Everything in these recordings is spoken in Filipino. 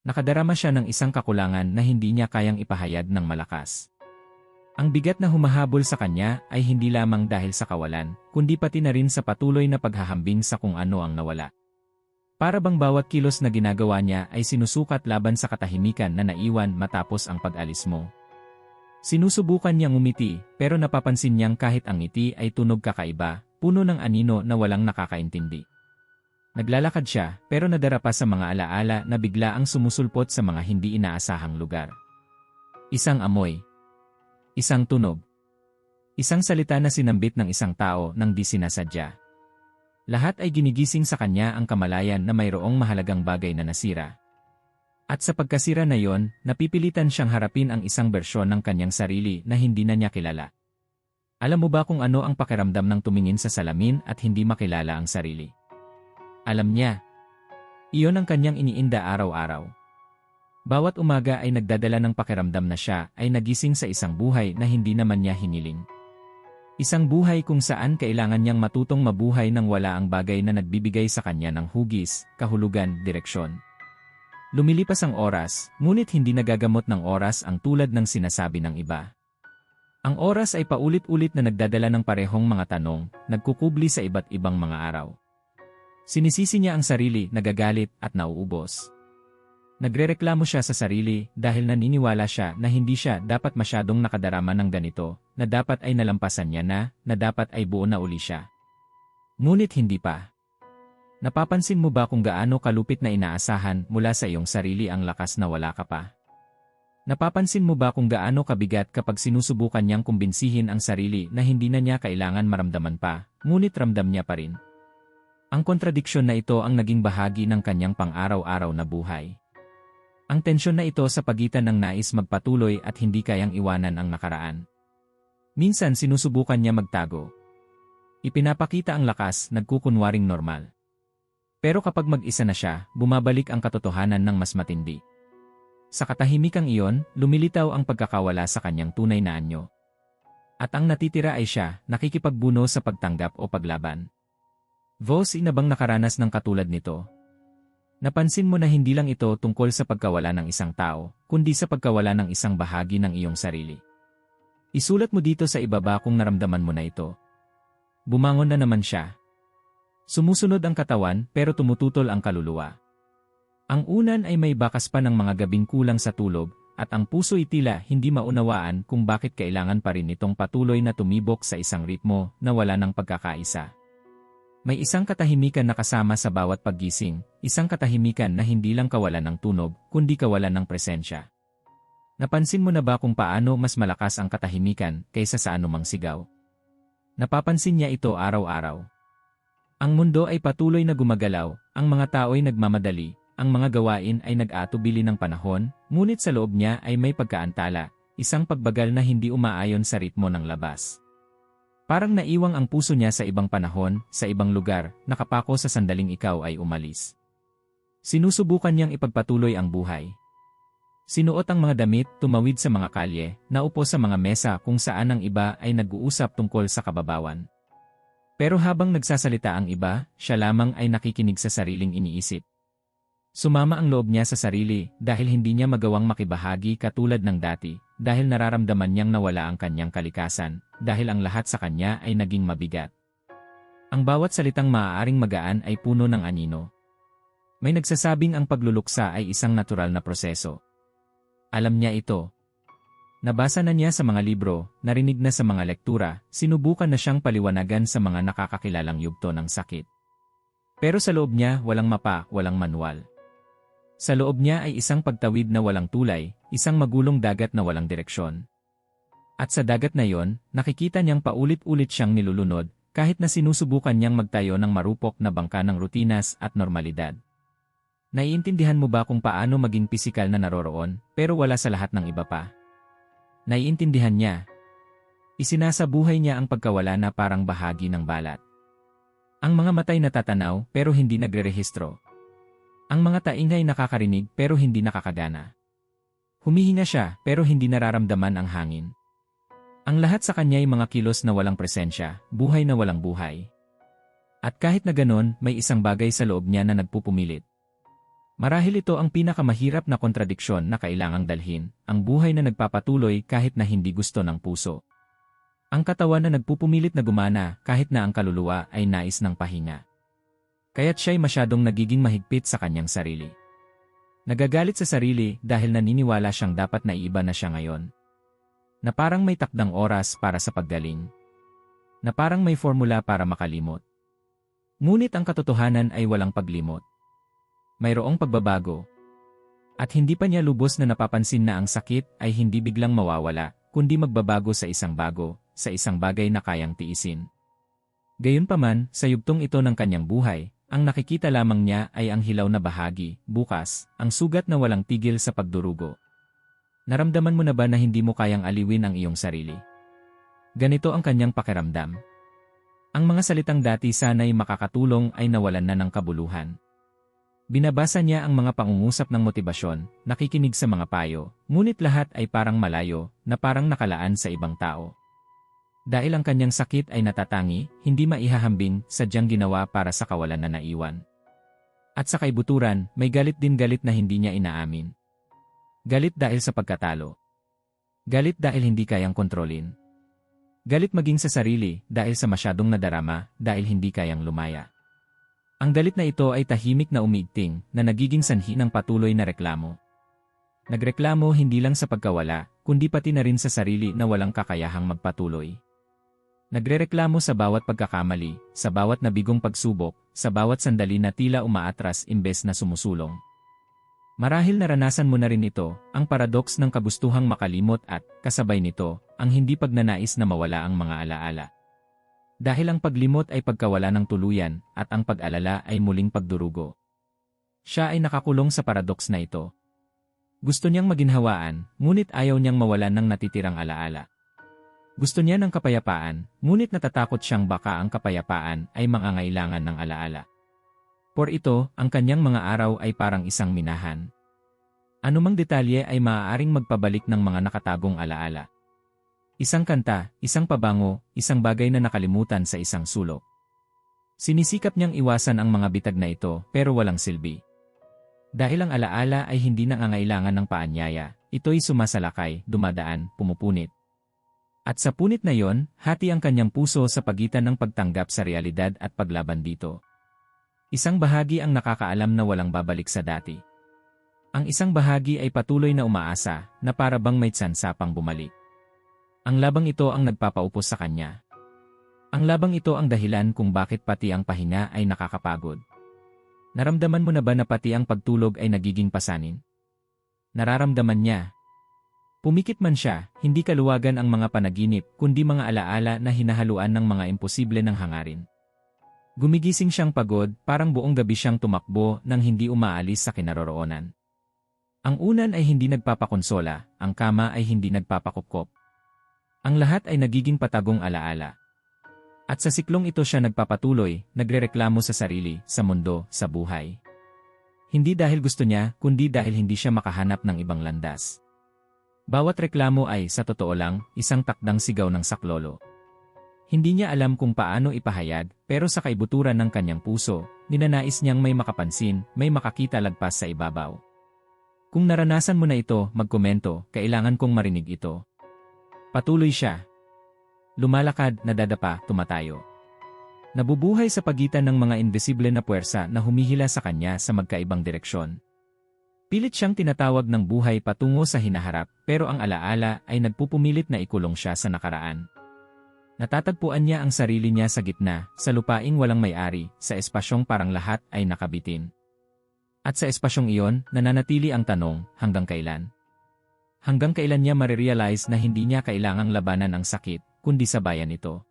Nakadarama siya ng isang kakulangan na hindi niya kayang ipahayad ng malakas. Ang bigat na humahabol sa kanya ay hindi lamang dahil sa kawalan, kundi pati na rin sa patuloy na paghahambing sa kung ano ang nawala. Para bang bawat kilos na ginagawa niya ay sinusukat laban sa katahimikan na naiwan matapos ang pag-alis mo. Sinusubukan niyang umiti, pero napapansin niyang kahit ang ngiti ay tunog kakaiba, puno ng anino na walang nakakaintindi. Naglalakad siya, pero nadarapa sa mga alaala na bigla ang sumusulpot sa mga hindi inaasahang lugar. Isang amoy. Isang tunog. Isang salita na sinambit ng isang tao nang di sinasadya. Lahat ay ginigising sa kanya ang kamalayan na mayroong mahalagang bagay na nasira. At sa pagkasira na yon, napipilitan siyang harapin ang isang bersyon ng kanyang sarili na hindi na niya kilala. Alam mo ba kung ano ang pakiramdam ng tumingin sa salamin at hindi makilala ang sarili? Alam niya. Iyon ang kanyang iniinda araw-araw. Bawat umaga ay nagdadala ng pakiramdam na siya ay nagising sa isang buhay na hindi naman niya hiniling. Isang buhay kung saan kailangan niyang matutong mabuhay nang wala ang bagay na nagbibigay sa kanya ng hugis, kahulugan, direksyon. Lumilipas ang oras, ngunit hindi nagagamot ng oras ang tulad ng sinasabi ng iba. Ang oras ay paulit-ulit na nagdadala ng parehong mga tanong, nagkukubli sa iba't ibang mga araw. Sinisisi niya ang sarili, nagagalit at nauubos. Nagrereklamo siya sa sarili dahil naniniwala siya na hindi siya dapat masyadong nakadarama ng ganito, na dapat ay nalampasan niya na, na dapat ay buo na uli siya. Ngunit hindi pa. Napapansin mo ba kung gaano kalupit na inaasahan mula sa iyong sarili ang lakas na wala ka pa? Napapansin mo ba kung gaano kabigat kapag sinusubukan niyang kumbinsihin ang sarili na hindi na niya kailangan maramdaman pa, ngunit ramdam niya pa rin? Ang kontradiksyon na ito ang naging bahagi ng kanyang pang-araw-araw na buhay. Ang tensyon na ito sa pagitan ng nais magpatuloy at hindi kayang iwanan ang nakaraan. Minsan sinusubukan niya magtago. Ipinapakita ang lakas, nagkukunwaring normal. Pero kapag mag-isa na siya, bumabalik ang katotohanan ng mas matindi. Sa katahimikang iyon, lumilitaw ang pagkakawala sa kanyang tunay na anyo. At ang natitira ay siya, nakikipagbuno sa pagtanggap o paglaban. Vos inabang nakaranas ng katulad nito, Napansin mo na hindi lang ito tungkol sa pagkawala ng isang tao, kundi sa pagkawala ng isang bahagi ng iyong sarili. Isulat mo dito sa ibaba kung naramdaman mo na ito. Bumangon na naman siya. Sumusunod ang katawan pero tumututol ang kaluluwa. Ang unan ay may bakas pa ng mga gabing kulang sa tulog, at ang puso itila hindi maunawaan kung bakit kailangan pa rin itong patuloy na tumibok sa isang ritmo na wala ng pagkakaisa. May isang katahimikan na kasama sa bawat paggising, isang katahimikan na hindi lang kawalan ng tunog, kundi kawalan ng presensya. Napansin mo na ba kung paano mas malakas ang katahimikan kaysa sa anumang sigaw? Napapansin niya ito araw-araw. Ang mundo ay patuloy na gumagalaw, ang mga tao ay nagmamadali, ang mga gawain ay nag-atubili ng panahon, ngunit sa loob niya ay may pagkaantala, isang pagbagal na hindi umaayon sa ritmo ng labas. Parang naiwang ang puso niya sa ibang panahon, sa ibang lugar, nakapako sa sandaling ikaw ay umalis. Sinusubukan niyang ipagpatuloy ang buhay. Sinuot ang mga damit, tumawid sa mga kalye, naupo sa mga mesa kung saan ang iba ay nag-uusap tungkol sa kababawan. Pero habang nagsasalita ang iba, siya lamang ay nakikinig sa sariling iniisip. Sumama ang loob niya sa sarili dahil hindi niya magawang makibahagi katulad ng dati, dahil nararamdaman niyang nawala ang kanyang kalikasan, dahil ang lahat sa kanya ay naging mabigat. Ang bawat salitang maaaring magaan ay puno ng anino. May nagsasabing ang pagluluksa ay isang natural na proseso. Alam niya ito. Nabasa na niya sa mga libro, narinig na sa mga lektura, sinubukan na siyang paliwanagan sa mga nakakakilalang yugto ng sakit. Pero sa loob niya walang mapa, walang manual. Sa loob niya ay isang pagtawid na walang tulay, isang magulong dagat na walang direksyon. At sa dagat na yon, nakikita niyang paulit-ulit siyang nilulunod, kahit na sinusubukan niyang magtayo ng marupok na bangka ng rutinas at normalidad. Naiintindihan mo ba kung paano maging pisikal na naroroon, pero wala sa lahat ng iba pa? Naiintindihan niya. Isinasabuhay niya ang pagkawala na parang bahagi ng balat. Ang mga matay natatanaw pero hindi nagre-rehistro. Ang mga taingay nakakarinig pero hindi nakakagana. Humihinga siya pero hindi nararamdaman ang hangin. Ang lahat sa kanya ay mga kilos na walang presensya, buhay na walang buhay. At kahit na ganon, may isang bagay sa loob niya na nagpupumilit. Marahil ito ang pinakamahirap na kontradiksyon na kailangang dalhin, ang buhay na nagpapatuloy kahit na hindi gusto ng puso. Ang katawan na nagpupumilit na gumana kahit na ang kaluluwa ay nais ng pahinga. Kaya't siya'y masyadong nagiging mahigpit sa kanyang sarili. Nagagalit sa sarili dahil naniniwala siyang dapat na iiba na siya ngayon. Na parang may takdang oras para sa paggaling. Na parang may formula para makalimot. Ngunit ang katotohanan ay walang paglimot mayroong pagbabago. At hindi pa niya lubos na napapansin na ang sakit ay hindi biglang mawawala, kundi magbabago sa isang bago, sa isang bagay na kayang tiisin. Gayunpaman, sa yugtong ito ng kanyang buhay, ang nakikita lamang niya ay ang hilaw na bahagi, bukas, ang sugat na walang tigil sa pagdurugo. Naramdaman mo na ba na hindi mo kayang aliwin ang iyong sarili? Ganito ang kanyang pakiramdam. Ang mga salitang dati sana'y makakatulong ay nawalan na ng kabuluhan. Binabasa niya ang mga pangungusap ng motibasyon, nakikinig sa mga payo, ngunit lahat ay parang malayo, na parang nakalaan sa ibang tao. Dahil ang kanyang sakit ay natatangi, hindi maihahambing, sadyang ginawa para sa kawalan na naiwan. At sa kaibuturan, may galit din galit na hindi niya inaamin. Galit dahil sa pagkatalo. Galit dahil hindi kayang kontrolin. Galit maging sa sarili dahil sa masyadong nadarama, dahil hindi kayang lumaya. Ang galit na ito ay tahimik na umigting na nagiging sanhi ng patuloy na reklamo. Nagreklamo hindi lang sa pagkawala, kundi pati na rin sa sarili na walang kakayahang magpatuloy. Nagrereklamo sa bawat pagkakamali, sa bawat nabigong pagsubok, sa bawat sandali na tila umaatras imbes na sumusulong. Marahil naranasan mo na rin ito, ang paradox ng kabustuhang makalimot at, kasabay nito, ang hindi pagnanais na mawala ang mga alaala. Dahil ang paglimot ay pagkawala ng tuluyan at ang pag-alala ay muling pagdurugo. Siya ay nakakulong sa paradox na ito. Gusto niyang maginhawaan, ngunit ayaw niyang mawalan ng natitirang alaala. Gusto niya ng kapayapaan, ngunit natatakot siyang baka ang kapayapaan ay mangangailangan ng alaala. Por ito, ang kanyang mga araw ay parang isang minahan. Anumang detalye ay maaaring magpabalik ng mga nakatagong alaala. Isang kanta, isang pabango, isang bagay na nakalimutan sa isang sulok. Sinisikap niyang iwasan ang mga bitag na ito pero walang silbi. Dahil ang alaala ay hindi nangangailangan ng paanyaya, ito'y sumasalakay, dumadaan, pumupunit. At sa punit na yon, hati ang kanyang puso sa pagitan ng pagtanggap sa realidad at paglaban dito. Isang bahagi ang nakakaalam na walang babalik sa dati. Ang isang bahagi ay patuloy na umaasa na para bang may tsansa pang bumalik. Ang labang ito ang nagpapaupos sa kanya. Ang labang ito ang dahilan kung bakit pati ang pahinga ay nakakapagod. Naramdaman mo na ba na pati ang pagtulog ay nagiging pasanin? Nararamdaman niya. Pumikit man siya, hindi kaluwagan ang mga panaginip kundi mga alaala na hinahaluan ng mga imposible ng hangarin. Gumigising siyang pagod, parang buong gabi siyang tumakbo nang hindi umaalis sa kinaroroonan. Ang unan ay hindi nagpapakonsola, ang kama ay hindi nagpapakupkop. Ang lahat ay nagiging patagong alaala. At sa siklong ito siya nagpapatuloy, nagrereklamo sa sarili, sa mundo, sa buhay. Hindi dahil gusto niya, kundi dahil hindi siya makahanap ng ibang landas. Bawat reklamo ay, sa totoo lang, isang takdang sigaw ng saklolo. Hindi niya alam kung paano ipahayag, pero sa kaibuturan ng kanyang puso, ninanais niyang may makapansin, may makakita lagpas sa ibabaw. Kung naranasan mo na ito, magkomento, kailangan kong marinig ito. Patuloy siya. Lumalakad, nadadapa, tumatayo. Nabubuhay sa pagitan ng mga invisible na puwersa na humihila sa kanya sa magkaibang direksyon. Pilit siyang tinatawag ng buhay patungo sa hinaharap pero ang alaala ay nagpupumilit na ikulong siya sa nakaraan. Natatagpuan niya ang sarili niya sa gitna, sa lupaing walang may-ari, sa espasyong parang lahat ay nakabitin. At sa espasyong iyon, nananatili ang tanong, hanggang kailan? Hanggang kailan niya marirealize na hindi niya kailangang labanan ang sakit, kundi sabayan ito.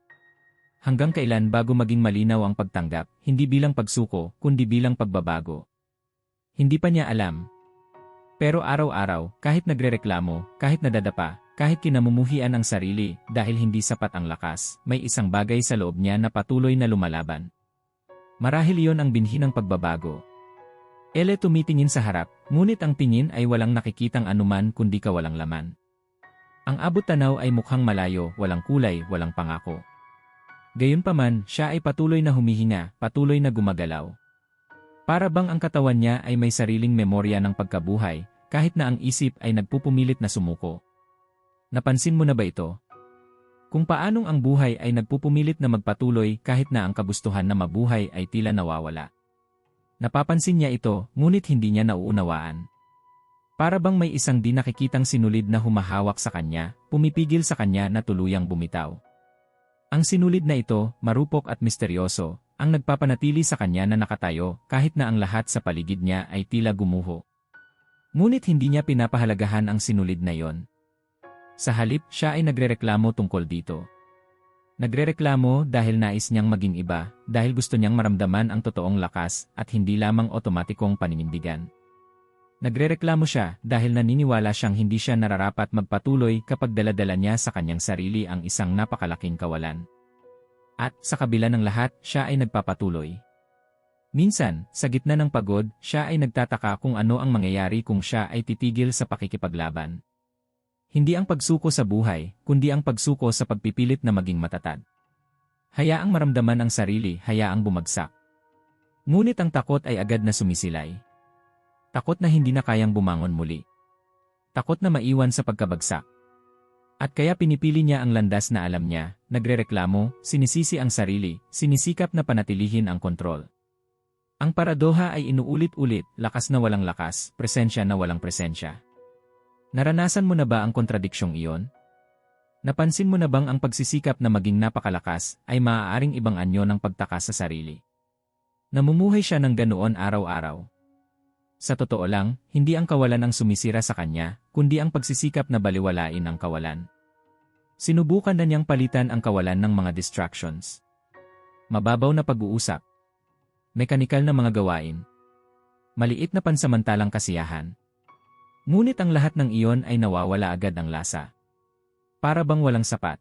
Hanggang kailan bago maging malinaw ang pagtanggap, hindi bilang pagsuko, kundi bilang pagbabago. Hindi pa niya alam. Pero araw-araw, kahit nagrereklamo, kahit nadadapa, kahit kinamumuhian ang sarili dahil hindi sapat ang lakas, may isang bagay sa loob niya na patuloy na lumalaban. Marahil iyon ang binhi ng pagbabago, Ele tumitingin sa harap, ngunit ang tingin ay walang nakikitang anuman kundi kawalang laman. Ang abot tanaw ay mukhang malayo, walang kulay, walang pangako. Gayunpaman, siya ay patuloy na humihinga, patuloy na gumagalaw. Para bang ang katawan niya ay may sariling memorya ng pagkabuhay, kahit na ang isip ay nagpupumilit na sumuko. Napansin mo na ba ito? Kung paanong ang buhay ay nagpupumilit na magpatuloy kahit na ang kabustuhan na mabuhay ay tila nawawala. Napapansin niya ito, ngunit hindi niya nauunawaan. Para bang may isang di nakikitang sinulid na humahawak sa kanya, pumipigil sa kanya na tuluyang bumitaw. Ang sinulid na ito, marupok at misteryoso, ang nagpapanatili sa kanya na nakatayo kahit na ang lahat sa paligid niya ay tila gumuho. Ngunit hindi niya pinapahalagahan ang sinulid na yon. Sa halip, siya ay nagrereklamo tungkol dito. Nagrereklamo dahil nais niyang maging iba, dahil gusto niyang maramdaman ang totoong lakas at hindi lamang otomatikong paninindigan. Nagrereklamo siya dahil naniniwala siyang hindi siya nararapat magpatuloy kapag daladala niya sa kanyang sarili ang isang napakalaking kawalan. At sa kabila ng lahat, siya ay nagpapatuloy. Minsan, sa gitna ng pagod, siya ay nagtataka kung ano ang mangyayari kung siya ay titigil sa pakikipaglaban. Hindi ang pagsuko sa buhay, kundi ang pagsuko sa pagpipilit na maging matatag. Hayaang maramdaman ang sarili, hayaang bumagsak. Ngunit ang takot ay agad na sumisilay. Takot na hindi na kayang bumangon muli. Takot na maiwan sa pagkabagsak. At kaya pinipili niya ang landas na alam niya, nagrereklamo, sinisisi ang sarili, sinisikap na panatilihin ang kontrol. Ang paradoha ay inuulit-ulit, lakas na walang lakas, presensya na walang presensya. Naranasan mo na ba ang kontradiksyong iyon? Napansin mo na bang ang pagsisikap na maging napakalakas ay maaaring ibang anyo ng pagtakas sa sarili? Namumuhay siya ng ganoon araw-araw. Sa totoo lang, hindi ang kawalan ang sumisira sa kanya, kundi ang pagsisikap na baliwalain ang kawalan. Sinubukan na niyang palitan ang kawalan ng mga distractions. Mababaw na pag-uusap. Mekanikal na mga gawain. Maliit na pansamantalang kasiyahan. Ngunit ang lahat ng iyon ay nawawala agad ang lasa. Para bang walang sapat.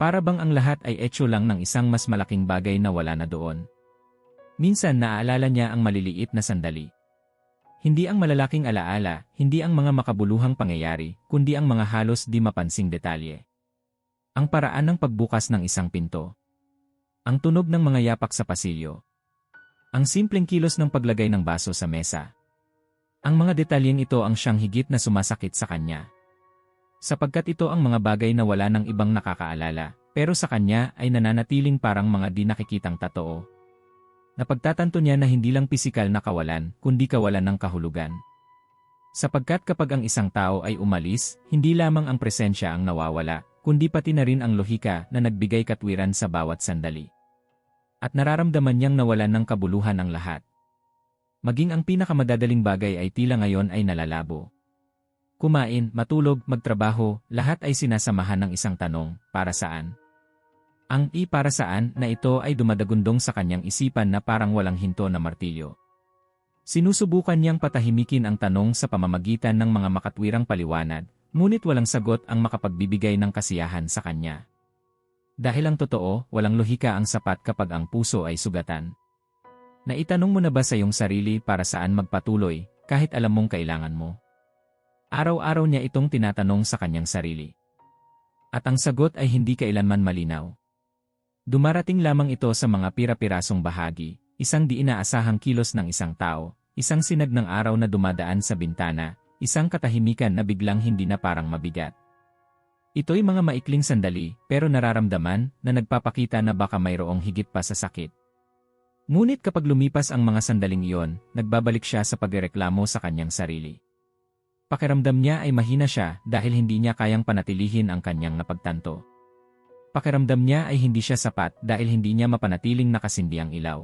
Para bang ang lahat ay etso lang ng isang mas malaking bagay na wala na doon. Minsan naaalala niya ang maliliit na sandali. Hindi ang malalaking alaala, hindi ang mga makabuluhang pangyayari, kundi ang mga halos di mapansing detalye. Ang paraan ng pagbukas ng isang pinto. Ang tunog ng mga yapak sa pasilyo. Ang simpleng kilos ng paglagay ng baso sa mesa. Ang mga detalyeng ito ang siyang higit na sumasakit sa kanya. Sapagkat ito ang mga bagay na wala ng ibang nakakaalala, pero sa kanya ay nananatiling parang mga di nakikitang totoo. Napagtatanto niya na hindi lang pisikal na kawalan, kundi kawalan ng kahulugan. Sapagkat kapag ang isang tao ay umalis, hindi lamang ang presensya ang nawawala, kundi pati na rin ang lohika na nagbigay katwiran sa bawat sandali. At nararamdaman niyang nawalan ng kabuluhan ang lahat. Maging ang pinakamadadaling bagay ay tila ngayon ay nalalabo. Kumain, matulog, magtrabaho, lahat ay sinasamahan ng isang tanong, para saan? Ang i para saan na ito ay dumadagundong sa kanyang isipan na parang walang hinto na martilyo. Sinusubukan niyang patahimikin ang tanong sa pamamagitan ng mga makatwirang paliwanag, ngunit walang sagot ang makapagbibigay ng kasiyahan sa kanya. Dahil ang totoo, walang lohika ang sapat kapag ang puso ay sugatan. Naitanong mo na ba sa iyong sarili para saan magpatuloy, kahit alam mong kailangan mo? Araw-araw niya itong tinatanong sa kanyang sarili. At ang sagot ay hindi kailanman malinaw. Dumarating lamang ito sa mga pira-pirasong bahagi, isang di inaasahang kilos ng isang tao, isang sinag ng araw na dumadaan sa bintana, isang katahimikan na biglang hindi na parang mabigat. Ito'y mga maikling sandali, pero nararamdaman na nagpapakita na baka mayroong higit pa sa sakit. Ngunit kapag lumipas ang mga sandaling iyon, nagbabalik siya sa pagreklamo sa kanyang sarili. Pakiramdam niya ay mahina siya dahil hindi niya kayang panatilihin ang kanyang napagtanto. Pakiramdam niya ay hindi siya sapat dahil hindi niya mapanatiling nakasindi ang ilaw.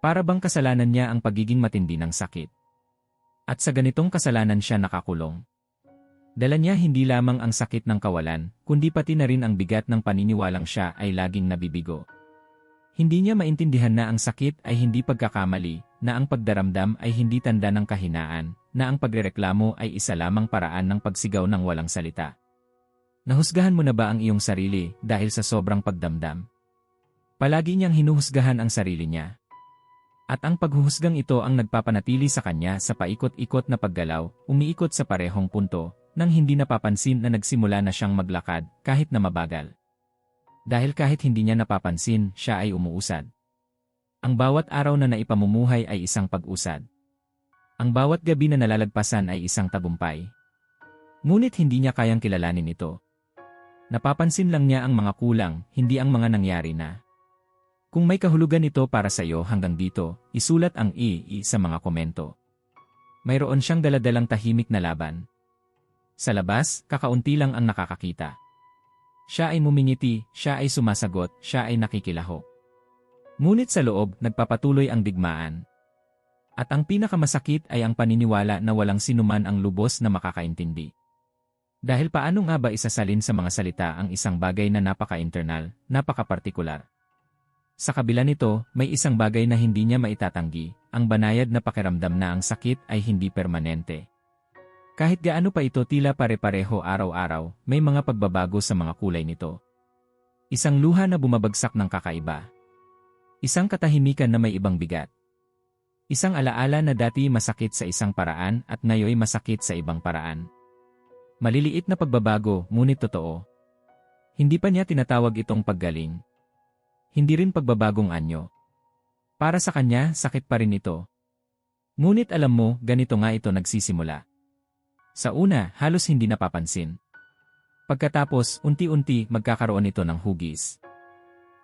Para bang kasalanan niya ang pagiging matindi ng sakit. At sa ganitong kasalanan siya nakakulong. Dala niya hindi lamang ang sakit ng kawalan, kundi pati na rin ang bigat ng paniniwalang siya ay laging nabibigo. Hindi niya maintindihan na ang sakit ay hindi pagkakamali, na ang pagdaramdam ay hindi tanda ng kahinaan, na ang pagrereklamo ay isa lamang paraan ng pagsigaw ng walang salita. Nahusgahan mo na ba ang iyong sarili dahil sa sobrang pagdamdam? Palagi niyang hinuhusgahan ang sarili niya. At ang paghuhusgang ito ang nagpapanatili sa kanya sa paikot-ikot na paggalaw, umiikot sa parehong punto, nang hindi napapansin na nagsimula na siyang maglakad kahit na mabagal. Dahil kahit hindi niya napapansin, siya ay umuusad. Ang bawat araw na naipamumuhay ay isang pag-usad. Ang bawat gabi na nalalagpasan ay isang tagumpay. Ngunit hindi niya kayang kilalanin ito. Napapansin lang niya ang mga kulang, hindi ang mga nangyari na. Kung may kahulugan ito para sa iyo hanggang dito, isulat ang i, i sa mga komento. Mayroon siyang daladalang tahimik na laban. Sa labas, kakaunti lang ang nakakakita. Siya ay mumingiti, siya ay sumasagot, siya ay nakikilaho. Ngunit sa loob, nagpapatuloy ang digmaan. At ang pinakamasakit ay ang paniniwala na walang sinuman ang lubos na makakaintindi. Dahil paano nga ba isasalin sa mga salita ang isang bagay na napaka-internal, napaka-partikular? Sa kabila nito, may isang bagay na hindi niya maitatanggi, ang banayad na pakiramdam na ang sakit ay hindi permanente. Kahit gaano pa ito tila pare-pareho araw-araw, may mga pagbabago sa mga kulay nito. Isang luha na bumabagsak ng kakaiba. Isang katahimikan na may ibang bigat. Isang alaala na dati masakit sa isang paraan at ngayoy masakit sa ibang paraan. Maliliit na pagbabago, ngunit totoo. Hindi pa niya tinatawag itong paggaling. Hindi rin pagbabagong anyo. Para sa kanya, sakit pa rin ito. Ngunit alam mo, ganito nga ito nagsisimula. Sa una, halos hindi napapansin. Pagkatapos, unti-unti magkakaroon ito ng hugis.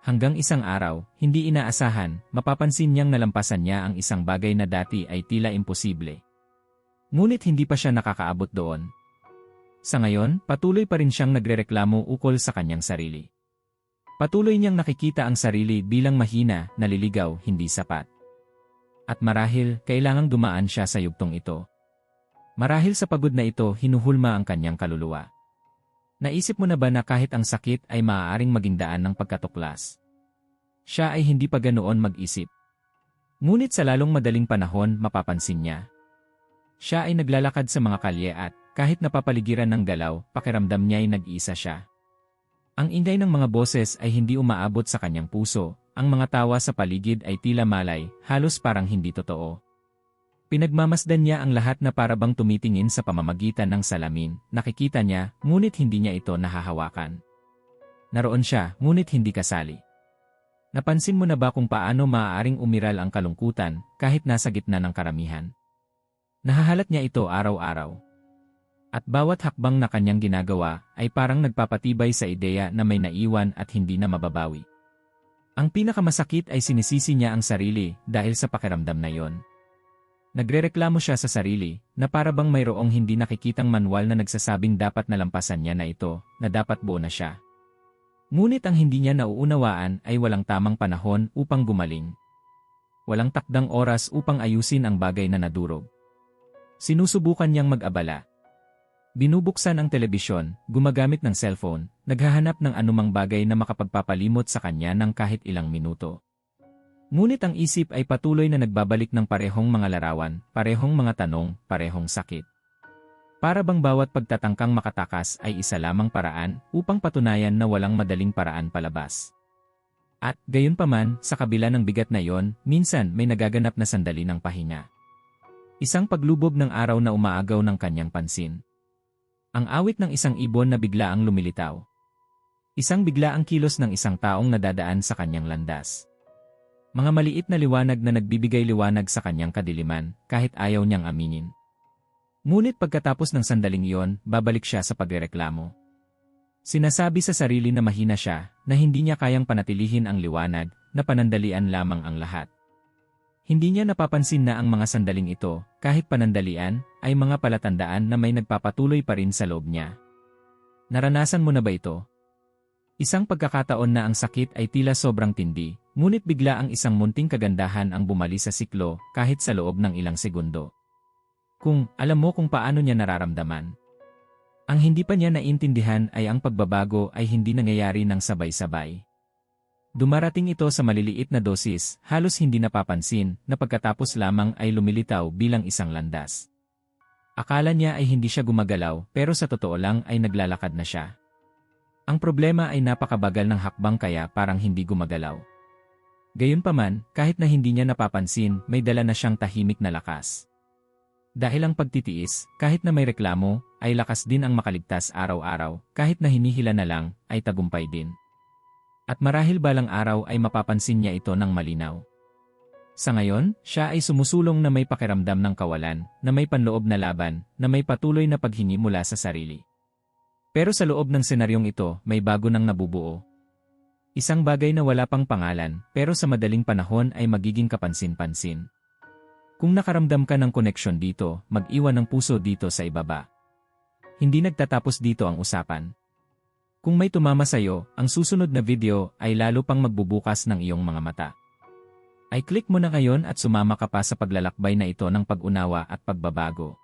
Hanggang isang araw, hindi inaasahan, mapapansin niyang nalampasan niya ang isang bagay na dati ay tila imposible. Ngunit hindi pa siya nakakaabot doon. Sa ngayon, patuloy pa rin siyang nagrereklamo ukol sa kanyang sarili. Patuloy niyang nakikita ang sarili bilang mahina, naliligaw, hindi sapat. At marahil, kailangang dumaan siya sa yugtong ito. Marahil sa pagod na ito, hinuhulma ang kanyang kaluluwa. Naisip mo na ba na kahit ang sakit ay maaaring maging daan ng pagkatuklas? Siya ay hindi pa ganoon mag-isip. Ngunit sa lalong madaling panahon, mapapansin niya. Siya ay naglalakad sa mga kalye at, kahit napapaligiran ng galaw, pakiramdam niya ay nag-iisa siya. Ang ingay ng mga boses ay hindi umaabot sa kanyang puso, ang mga tawa sa paligid ay tila malay, halos parang hindi totoo. Pinagmamasdan niya ang lahat na parabang tumitingin sa pamamagitan ng salamin, nakikita niya, ngunit hindi niya ito nahahawakan. Naroon siya, ngunit hindi kasali. Napansin mo na ba kung paano maaaring umiral ang kalungkutan kahit nasa gitna ng karamihan? Nahahalat niya ito araw-araw. At bawat hakbang na kanyang ginagawa ay parang nagpapatibay sa ideya na may naiwan at hindi na mababawi. Ang pinakamasakit ay sinisisi niya ang sarili dahil sa pakiramdam na yon. Nagrereklamo siya sa sarili, na para bang mayroong hindi nakikitang manual na nagsasabing dapat nalampasan niya na ito, na dapat buo na siya. Ngunit ang hindi niya nauunawaan ay walang tamang panahon upang gumaling. Walang takdang oras upang ayusin ang bagay na nadurog. Sinusubukan niyang mag-abala. Binubuksan ang telebisyon, gumagamit ng cellphone, naghahanap ng anumang bagay na makapagpapalimot sa kanya ng kahit ilang minuto. Ngunit ang isip ay patuloy na nagbabalik ng parehong mga larawan, parehong mga tanong, parehong sakit. Para bang bawat pagtatangkang makatakas ay isa lamang paraan upang patunayan na walang madaling paraan palabas. At, gayon paman, sa kabila ng bigat na yon, minsan may nagaganap na sandali ng pahinga. Isang paglubog ng araw na umaagaw ng kanyang pansin. Ang awit ng isang ibon na bigla ang lumilitaw. Isang bigla ang kilos ng isang taong nadadaan sa kanyang landas. Mga maliit na liwanag na nagbibigay liwanag sa kanyang kadiliman, kahit ayaw niyang aminin. Ngunit pagkatapos ng sandaling iyon, babalik siya sa pagrereklamo. Sinasabi sa sarili na mahina siya, na hindi niya kayang panatilihin ang liwanag, na panandalian lamang ang lahat. Hindi niya napapansin na ang mga sandaling ito, kahit panandalian, ay mga palatandaan na may nagpapatuloy pa rin sa loob niya. Naranasan mo na ba ito? Isang pagkakataon na ang sakit ay tila sobrang tindi, Ngunit bigla ang isang munting kagandahan ang bumali sa siklo kahit sa loob ng ilang segundo. Kung alam mo kung paano niya nararamdaman. Ang hindi pa niya naintindihan ay ang pagbabago ay hindi nangyayari ng sabay-sabay. Dumarating ito sa maliliit na dosis, halos hindi napapansin, na pagkatapos lamang ay lumilitaw bilang isang landas. Akala niya ay hindi siya gumagalaw, pero sa totoo lang ay naglalakad na siya. Ang problema ay napakabagal ng hakbang kaya parang hindi gumagalaw. Gayunpaman, kahit na hindi niya napapansin, may dala na siyang tahimik na lakas. Dahil ang pagtitiis, kahit na may reklamo, ay lakas din ang makaligtas araw-araw, kahit na hinihila na lang, ay tagumpay din. At marahil balang araw ay mapapansin niya ito ng malinaw. Sa ngayon, siya ay sumusulong na may pakiramdam ng kawalan, na may panloob na laban, na may patuloy na paghingi mula sa sarili. Pero sa loob ng senaryong ito, may bago nang nabubuo. Isang bagay na wala pang pangalan, pero sa madaling panahon ay magiging kapansin-pansin. Kung nakaramdam ka ng koneksyon dito, mag-iwan ng puso dito sa ibaba. Hindi nagtatapos dito ang usapan. Kung may tumama sa'yo, ang susunod na video ay lalo pang magbubukas ng iyong mga mata. Ay click mo na ngayon at sumama ka pa sa paglalakbay na ito ng pag-unawa at pagbabago.